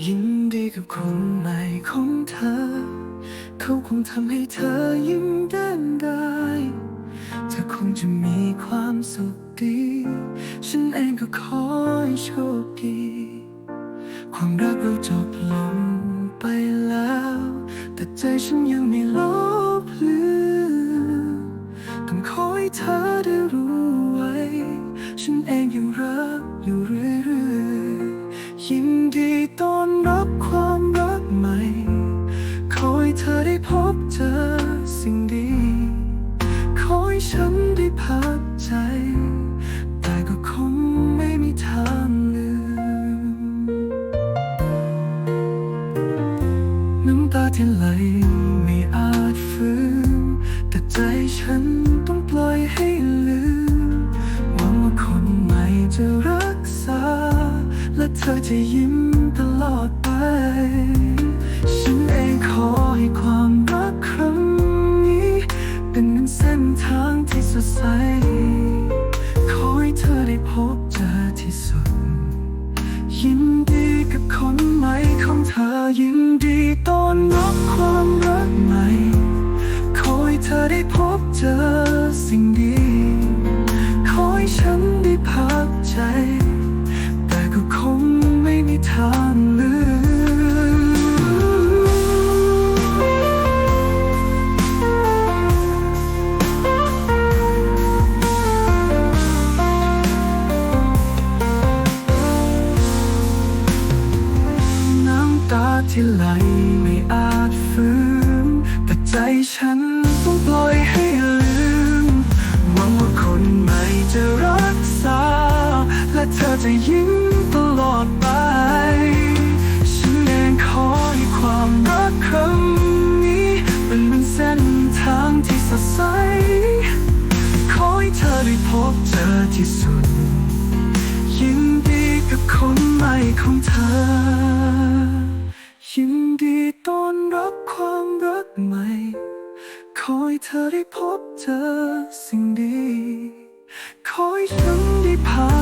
ยินดีกับคนใหม่ของเธอ เขาคงทำให้เธอยิ้มแย้มได้เธอคงจะมีความสุขดี ฉันเองก็ขอให้โชคดี ความรักเราจบลงไปแล้ว แต่ใจฉันยังไม่ลบเลือนต้องขอให้เธอได้ นดีต้อนรับความรักใหม่ ขอให้เธอได้พบเจอสิ่งดี ขอให้ฉันได้พักใจ แต่ก็คงไม่มีทางลืมน้ำตาที่ไหลไม่อาจฟื้นแต่ใจฉันต้อง ใส ขอให้เธอได้พบเจอที่สุด ยินดีกับคนใหม่ของเธอยินดีต้อนรับความ ที่ไหลไม่อาจฟื้นแต่ใจฉันต้องปล่อยให้ลืมหวังว่าคนใหม่จะรักษา และเธอจะยิ้มตลอดไป ฉันเองขอให้ความรักครั้งนี้เป็นเหมือนเส้นทางที่สดใสขอให้เธอได้พบเจอที่สุดยินดีกับคนใหม่ของเธอ ขอให้เธอได้พบเจอสิ่งดี ขอให้ฉันได้ผ่าน